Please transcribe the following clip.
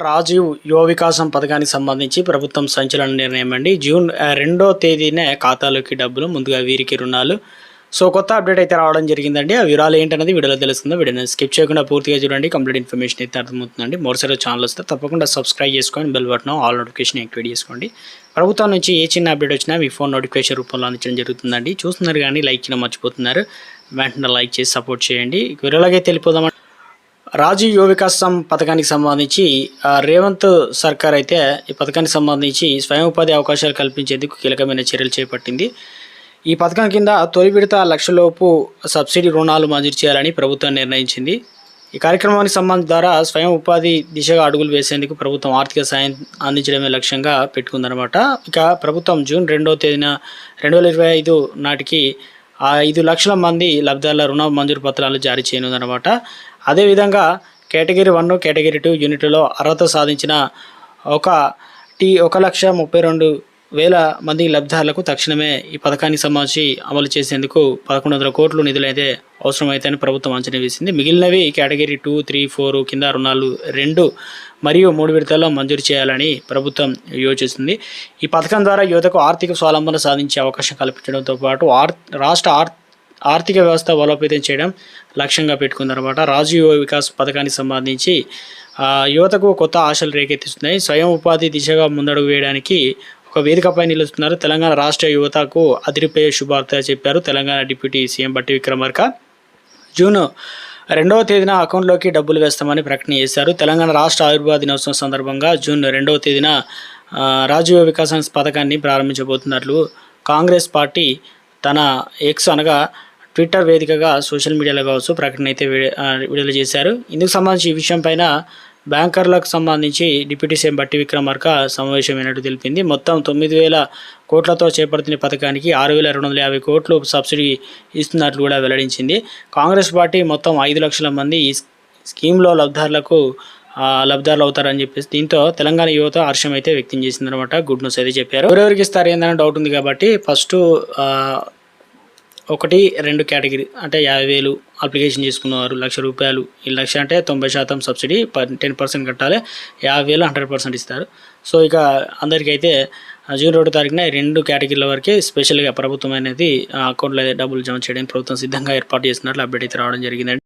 రాజీవ్ యువ వికాసం పథకానికి సంబంధించి ప్రభుత్వం సంచలన నిర్ణయం అండి. జూన్ రెండో తేదీనే ఖాతాలోకి డబ్బులు ముందుగా వీరికి రుణాలు. సో కొత్త అప్డేట్ అయితే రావడం జరిగిందండి. ఆ వివరాలు ఏంటనేది వీడియోలో తెలుస్తుంది వీడియోని స్కిప్ చేయకుండా పూర్తిగా చూడండి. కంప్లీట్ ఇన్ఫర్మేషన్ అయితే అర్థమవుతుందండి. మరోసారి ఛానల్ వస్తే తప్పకుండా సబ్స్క్రైబ్ చేసుకొని bell button all notification activate చేసుకోండి. ప్రభుత్వం నుంచి ఏ చిన్న అప్డేట్ వచ్చినా మీ ఫోన్ నోటిఫికేషన్ రూపంలో అందించడం జరుగుతుందండి. చూస్తున్నారు కానీ లైక్ చేయడం మర్చిపోతున్నారు. వెంటనే లైక్ చేసి సపోర్ట్ చేయండి. వివరాలకైతే వెళ్ళిపోదాం రాజీవ్ యువ వికాసం పథకానికి సంబంధించి రేవంత్ సర్కార్ అయితే ఈ పథకానికి సంబంధించి స్వయం ఉపాధి అవకాశాలు కల్పించేందుకు కీలకమైన చర్యలు చేపట్టింది. ఈ పథకం కింద తొలి విడత లక్షలోపు సబ్సిడీ రుణాలు మంజూరు చేయాలని ప్రభుత్వం నిర్ణయించింది. ఈ కార్యక్రమానికి సంబంధం ద్వారా స్వయం ఉపాధి దిశగా అడుగులు వేసేందుకు ప్రభుత్వం ఆర్థిక సాయం అందించడమే లక్ష్యంగా పెట్టుకుందనమాట ఇక ప్రభుత్వం జూన్ రెండవ తేదీన రెండు వేల ఇరవై ఐదు నాటికి ఐదు లక్షల మంది లబ్ధాల రుణ మంజూరు పత్రాలు జారీ చేయనుందనమాట అదేవిధంగా కేటగిరీ వన్ కేటగిరీ టూ యూనిట్లలో అర్హత సాధించిన ఒక టీ ఒక లక్ష ముప్పై రెండు వేల మంది లబ్ధిదారులకు తక్షణమే ఈ పథకానికి సంబంధించి అమలు చేసేందుకు పదకొండు వందల కోట్లు నిధులైతే అవసరమైతేని ప్రభుత్వం అంచనా వేసింది. మిగిలినవి కేటగిరీ టూ త్రీ ఫోర్ కింద రుణాలు రెండు మరియు మూడు విడతల్లో మంజూరు చేయాలని ప్రభుత్వం యోచిస్తుంది. ఈ పథకం ద్వారా యువతకు ఆర్థిక స్వావలంబన సాధించే అవకాశం కల్పించడంతో పాటు ఆర్ రాష్ట్ర ఆర్థిక ఆర్థిక వ్యవస్థ బలోపేతం చేయడం లక్ష్యంగా పెట్టుకుందనమాట రాజీవ్ యువ వికాస్ పథకానికి సంబంధించి యువతకు కొత్త ఆశలు రేకెత్తిస్తున్నాయి. స్వయం ఉపాధి దిశగా ముందడుగు వేయడానికి ఒక వేదికపై నిలుస్తున్నారు. తెలంగాణ రాష్ట్ర యువతకు అదిరిపోయే శుభార్త చెప్పారు తెలంగాణ డిప్యూటీ సీఎం బట్టి విక్రమార్క. జూన్ రెండవ తేదీన అకౌంట్లోకి డబ్బులు వేస్తామని ప్రకటన చేశారు. తెలంగాణ రాష్ట్ర ఆయుర్వేద దినోత్సవం సందర్భంగా జూన్ రెండవ తేదీన రాజీవ వికాసం పథకాన్ని ప్రారంభించబోతున్నట్లు కాంగ్రెస్ పార్టీ తన ఎక్స్ అనగా ట్విట్టర్ వేదికగా సోషల్ మీడియాలో కావచ్చు ప్రకటన అయితే విడుదల చేశారు. ఇందుకు సంబంధించి ఈ విషయం పైన బ్యాంకర్లకు సంబంధించి డిప్యూటీ సీఎం బట్టి విక్రమార్క సమావేశమైనట్టు తెలిపింది. మొత్తం తొమ్మిది వేల కోట్లతో చేపడుతున్న పథకానికి ఆరు వేల రెండు వందల యాభై కోట్లు సబ్సిడీ ఇస్తున్నట్లు కూడా వెల్లడించింది. కాంగ్రెస్ పార్టీ మొత్తం ఐదు లక్షల మంది ఈ స్కీమ్లో లబ్ధారులకు లబ్ధారులు అవుతారని చెప్పేసి దీంతో తెలంగాణ యువత హర్షం అయితే వ్యక్తం చేసిందనమాట గుడ్ న్యూస్ అయితే చెప్పారు. ఎవరెవరికి ఇస్తారు ఏందనే డౌట్ ఉంది కాబట్టి ఫస్ట్ ఒకటి రెండు కేటగిరీ. అంటే యాభై వేలు అప్లికేషన్ చేసుకున్నవారు లక్ష రూపాయలు. ఈ లక్ష అంటే తొంభై శాతం సబ్సిడీ టెన్ పర్సెంట్ కట్టాలి. యాభై వేలు హండ్రెడ్ పర్సెంట్ ఇస్తారు. సో ఇక అందరికైతే జూన్ రెండో తారీఖున రెండు కేటగిరీల వరకే స్పెషల్గా ప్రభుత్వం అనేది ఆ, అకౌంట్లో డబ్బులు జమ చేయడానికి ప్రభుత్వం సిద్ధంగా ఏర్పాటు చేస్తున్నట్లు అప్డేట్ అయితే రావడం జరిగిందండి.